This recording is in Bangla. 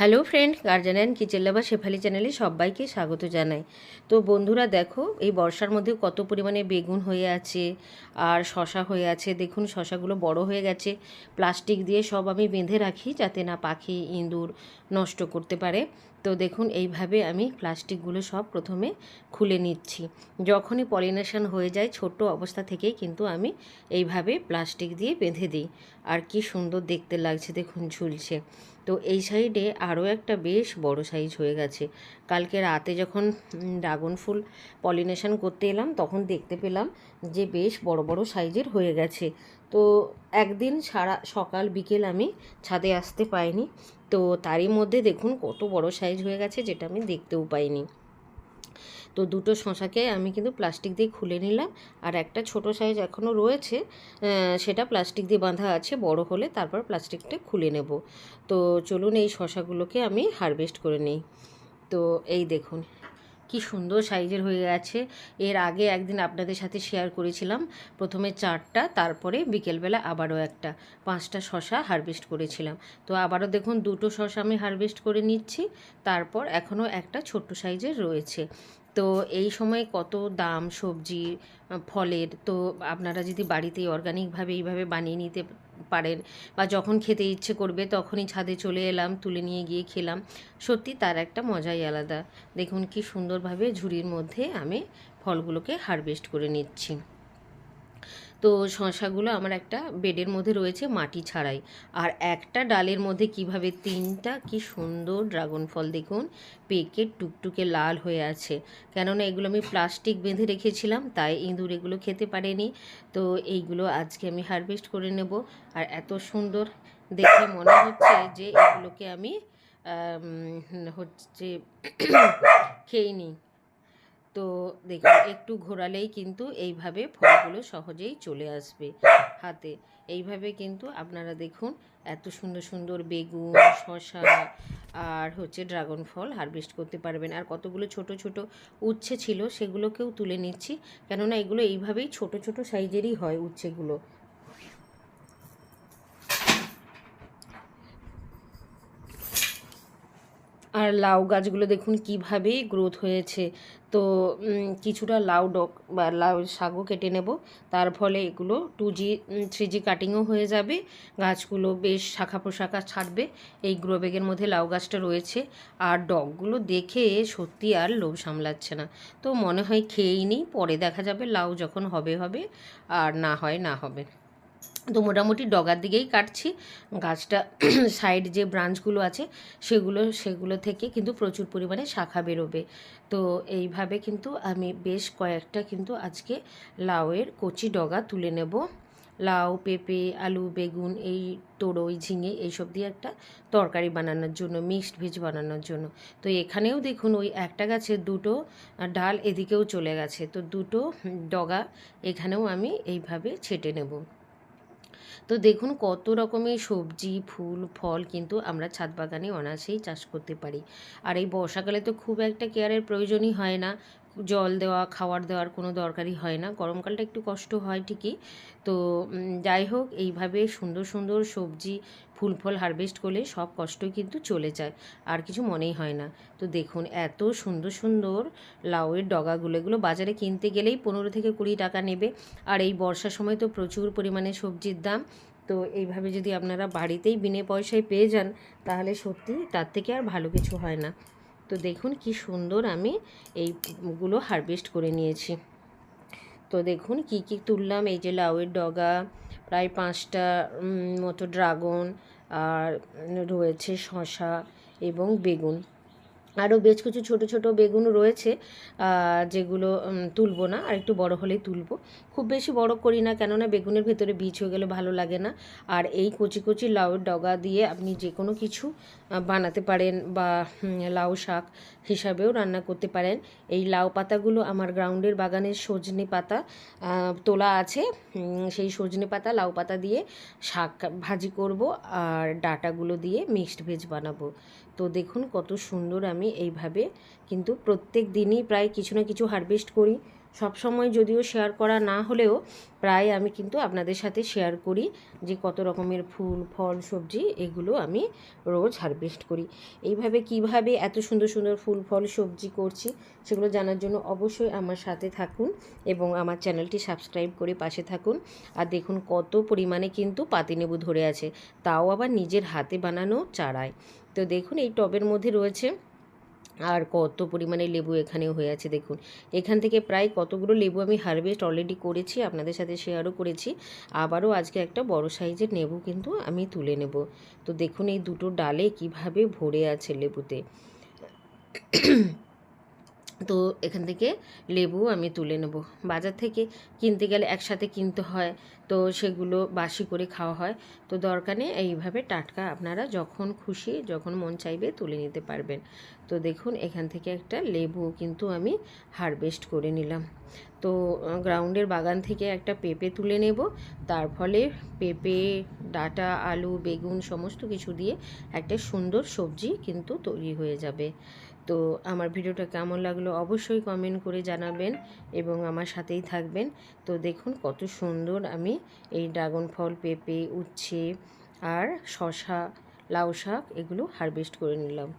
হ্যালো ফ্রেন্ড, গার্জেন কিচেন লাভার শেফালি চ্যানেলে সবাইকে স্বাগত জানাই। তো বন্ধুরা দেখো, এই বর্ষার মধ্যে কত পরিমাণে বেগুন হয়ে আছে আর শশা হয়ে আছে। দেখুন, শশাগুলো বড় হয়ে গেছে। প্লাস্টিক দিয়ে সব আমি বেঁধে রাখি যাতে না পাখি ইঁদুর নষ্ট করতে পারে। তো দেখুন, এইভাবে আমি প্লাস্টিকগুলো সব প্রথমে খুলে নিচ্ছি। যখনই পলিনেশন হয়ে যায় ছোট অবস্থা থেকেই কিন্তু আমি এইভাবে প্লাস্টিক দিয়ে বেঁধে দিই। আর কি সুন্দর দেখতে লাগছে, দেখুন ঝুলছে। তো এই সাইডে আরও একটা বেশ বড় সাইজ হয়ে গেছে। কালকে রাতে যখন ড্রাগন ফুল পলিনেশন করতে এলাম, তখন দেখতে পেলাম যে বেশ বড় বড় সাইজের হয়ে গেছে। তো একদিন সারা, সকাল, বিকেল আমি ছাদে আসতে পাইনি তো তারই মধ্যে দেখুন কত বড় সাইজ হয়ে গেছে যেটা আমি দেখতেও পাইনি। তো দুটো শশাকে আমি কিন্তু প্লাস্টিক দিয়ে খুলে নিলাম আর একটা ছোট সাইজ এখনও রয়েছে সেটা প্লাস্টিক দিয়ে বাঁধা আছে, বড় হলে তারপর প্লাস্টিকটা খুলে নেব। তো চলুন এই শশাগুলোকে আমি হারভেস্ট করে নিই। তো এই দেখুন কি সুন্দর সাইজের হয়ে গেছে। এর আগে একদিন আপনাদের সাথে শেয়ার করেছিলাম। প্রথমে চারটা, তারপরে বিকেলবেলা আবারও একটা। পাঁচটা শশা হারভেস্ট করেছিলাম। তো আবারও দেখুন, দুটো শশা আমি হারভেস্ট করে নিচ্ছি। তারপর এখনও একটা ছোট্ট সাইজের রয়েছে। তো এই সময় কত দাম সবজি ফলের? তো আপনারা যদি বাড়িতে অর্গানিকভাবে এইভাবে বানিয়ে নিতে পারেন বা যখন খেতে ইচ্ছে করবে তখনই ছাদে চলে এলাম, তুলে নিয়ে গিয়ে খেলাম। সত্যি তার একটা মজাই আলাদা। দেখুন কি সুন্দরভাবে ঝুড়ির মধ্যে আমি ফলগুলোকে হারভেস্ট করে নিচ্ছি। তো শশাগুলো আমার একটা বেডের মধ্যে রয়েছে মাটি ছাড়াই। আর একটা ডালের মধ্যে কীভাবে তিনটা, কি সুন্দর ড্রাগন ফল দেখুন, পেকে টুকটুকে লাল হয়ে আছে। কেননা এগুলো আমি প্লাস্টিক বেঁধে রেখেছিলাম, তাই ইঁদুর এগুলো খেতে পারেনি। তো এইগুলো আজকে আমি হারভেস্ট করে নেব। আর এত সুন্দর দেখে মনে হচ্ছে যে এগুলোকে আমি হচ্ছে, খেয়ে নিই তো দেখুন, একটু ঘোরালেই কিন্তু এইভাবে ফলগুলো সহজেই চলে আসবে হাতে। এইভাবে কিন্তু আপনারা দেখুন, এত সুন্দর সুন্দর বেগুন শশা আর হচ্ছে ড্রাগন ফল হারভেস্ট করতে পারবেন। আর কতগুলো ছোট ছোট উচ্ছে ছিল সেগুলোকেও তুলে নিচ্ছি। কেননা এগুলো এইভাবেই ছোট ছোট সাইজেরই হয় উচ্ছেগুলো। আর লাউ গাছগুলো দেখুন কীভাবে গ্রোথ হয়েছে। তো কিছুটা লাউ ডক বা লাউ শাকও কেটে নেব। তার ফলে এগুলো টু জি থ্রি জি কাটিংও হয়ে যাবে। গাছগুলো বেশ শাখা প্রশাখা ছাড়বে। এই গ্রো ব্যাগের মধ্যে লাউ গাছটা রয়েছে। আর ডগগুলো দেখে সত্যি আর লোভ সামলাচ্ছে না। তো মনে হয় খেয়েই নিই পরে দেখা যাবে লাউ যখন হবে হবে, আর না হয় না হবে। তো মোটামুটি ডগার দিকেই কাটছি। গাছটা সাইড যে ব্রাঞ্চগুলো আছে, সেগুলো সেগুলো থেকে কিন্তু প্রচুর পরিমাণে শাখা বেরোবে। তো এইভাবে কিন্তু আমি বেশ কয়েকটা কিন্তু আজকে লাউয়ের কচি ডগা তুলে নেব। লাউ, পেঁপে, আলু, বেগুন, এই তোড়ই ঝিঙে এইসব দিয়ে একটা তরকারি বানানোর জন্য, মিক্সড ভেজ বানানোর জন্য। তো এখানেও দেখুন ওই একটা গাছের দুটো ডাল এদিকেও চলে গেছে। তো দুটো ডগা এখানেও আমি এইভাবে ছেটে নেব। তো দেখুন কত রকমের সবজি, ফুল, ফল কিন্তু আমরা ছাদ বাগানে অনায়াসেই চাষ করতে পারি। আর এই বর্ষাকালে তো খুব একটা কেয়ারের প্রয়োজনই হয় না। জল দেওয়া, খাওয়ার দেওয়ার কোনো দরকারই হয় না। গরমকালটা একটু কষ্ট হয় ঠিকই। তো যাই হোক, এইভাবে সুন্দর সুন্দর সবজি, ফুল ফল হারভেস্ট করলে সব কষ্টই কিন্তু চলে যায়। আর কিছু মনেই হয় না। তো দেখুন, এত সুন্দর সুন্দর লাউয়ের ডগাগুলো, এগুলো বাজারে কিনতে গেলেই পনেরো থেকে কুড়ি টাকা নেবে। আর এই বর্ষার সময় তো প্রচুর পরিমাণে সবজির দাম। তো এইভাবে যদি আপনারা বাড়িতেই বিনে পয়সায় পেয়ে যান, তাহলে সত্যি তার থেকে আর ভালো কিছু হয় না। তো দেখুন কি সুন্দর আমি এইগুলো হারভেস্ট করে নিয়েছি। তো দেখুন কি কি তুললাম, এই যে লাউয়ের ডগা, প্রায় পাঁচটা মতো ড্রাগন, আর রয়েছে শশা এবং বেগুন। আরও বেশ কিছু ছোট ছোট বেগুন রয়েছে যেগুলো তুলবো না, আর একটু বড় হলেই তুলবো। খুব বেশি বড় করি না, কেননা বেগুনের ভেতরে বীজ হয়ে গেলে ভালো লাগে না। আর এই কচি কচি লাউয়ের ডগা দিয়ে আপনি যে কোনো কিছু বানাতে পারেন বা লাউ শাক হিসাবেও রান্না করতে পারেন। এই লাউ পাতাগুলো আমার গ্রাউন্ডের বাগানের সজনে পাতা তোলা আছে। সেই সজনে পাতা, লাউ পাতা দিয়ে শাক ভাজি করব আর ডাটাগুলো দিয়ে মিক্সড ভেজ বানাবো। তো দেখুন কত সুন্দর আমি এইভাবে কিন্তু প্রত্যেক দিনই প্রায় কিছু না কিছু হারভেস্ট করি। সব সময় যদিও শেয়ার করা না হলেও প্রায় আমি কিন্তু আপনাদের সাথে শেয়ার করি যে কত রকমের ফুল, ফল, সবজি এগুলো আমি রোজ হারভেস্ট করি। এইভাবে কীভাবে এত সুন্দর সুন্দর ফুল, ফল, সবজি করছি সেগুলো জানার জন্য অবশ্যই আমার সাথে থাকুন এবং আমার চ্যানেলটি সাবস্ক্রাইব করে পাশে থাকুন। আর দেখুন কত পরিমাণে কিন্তু পাতিনেবু ধরে আছে, তাও আবার নিজের হাতে বানানো চারায়। তো দেখুন এই টবের মধ্যে রয়েছে আর কত পরিমাণে লেবু এখানে হয়ে আছে দেখুন। এখান থেকে প্রায় কতগুলো লেবু আমি হারভেস্ট অলরেডি করেছি, আপনাদের সাথে শেয়ারও করেছি। আবারও আজকে একটা বড় সাইজের লেবু কিন্তু আমি তুলে নেব। তো দেখুন এই দুটো ডালে কীভাবে ভরে আছে লেবুতে। তো এখান থেকে লেবু আমি তুলে নেব। বাজার থেকে কিনতে গেলে একসাথে কিনতে হয়, তো সেগুলো বাসি করে খাওয়া হয়। তো দরকার নেই, এইভাবে টাটকা আপনারা যখন খুশি, যখন মন চাইবে তুলে নিতে পারবেন। তো দেখুন, এখান থেকে একটা লেবু কিন্তু আমি হারভেস্ট করে নিলাম। তো গ্রাউন্ডের বাগান থেকে একটা পেঁপে তুলে নেব। তার ফলে পেঁপে, ডাটা, আলু, বেগুন, সমস্ত কিছু দিয়ে একটা সুন্দর সবজি কিন্তু তৈরি হয়ে যাবে। তো আমার ভিডিওটা কেমন লাগল অবশ্যই কমেন্ট করে জানাবেন এবং আমার সাথেই থাকবেন। তো দেখুন কত সুন্দর আমি এই ড্রাগন ফল, পেঁপে, উচ্ছে আর শশা লাউ শাক এগুলো হারভেস্ট করে নিলাম।